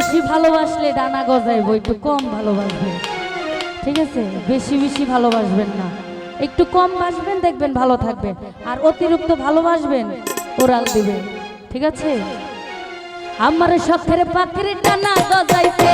বেশি ভালোবাসলে ডানা গজাইব, একটু কম ভালোবাসবেন। ঠিক আছে? বেশি বেশি ভালোবাসবেন না। একটু কম বাসবেন, দেখবেন ভালো থাকবেন। আর অতিরিক্ত ভালোবাসবেন, ওরাল দিবেন। ঠিক আছে? আমার শখের পাখির ডানা গজাইছে।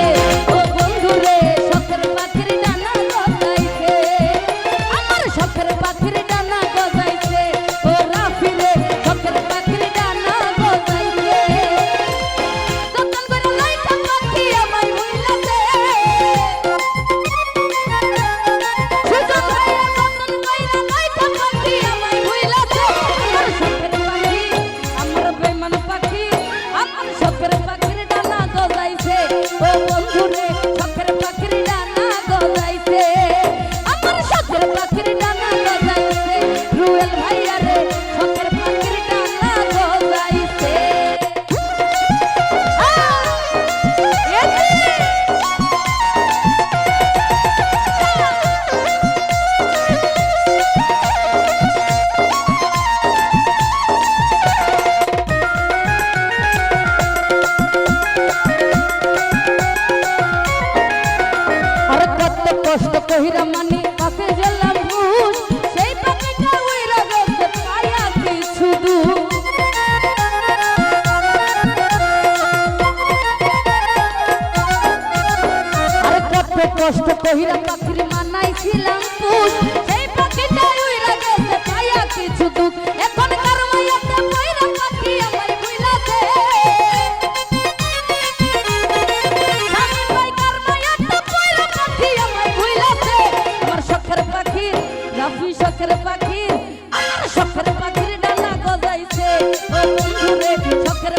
কষ্ট কহিরা পাখির মানাইছিলাম পুষ। সেই পাখিটা উইরা গেছে পায়া কিছু দূর এখন পয়রা পাখি ভাই কারমাইয়াতে পয়রা পাখি আমার শখের পাখি রাফি পাখি আমার পাখির ডানা গজাইছে। ও বন্ধু রে পাখির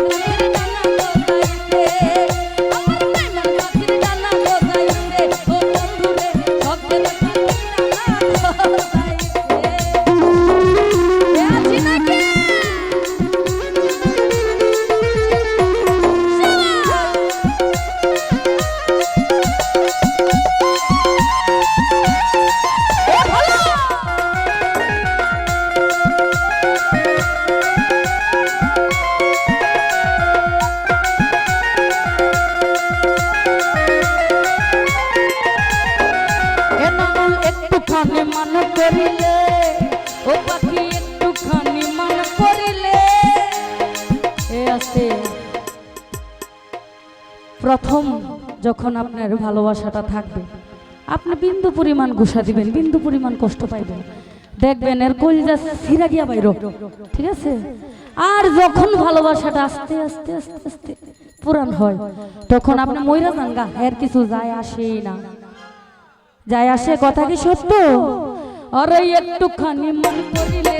প্রথম যখন আপনার ভালোবাসাটা থাকবে, আপনি বিন্দু পরিমাণ গুসা দিবেন, বিন্দু পরিমাণ কষ্ট পাইবেন। দেখবেন এর কলজা সিরা গিয়া বাইর। ঠিক আছে? আর যখন ভালোবাসাটা আস্তে আস্তে আস্তে আস্তে পুরান হয়, তখন আপনি ময়রা যান গা এর কিছু যায় আসেই না। যায় আসে, কথা কি সত্য? আরে একটুখানি মন করিলে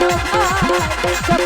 হরিজন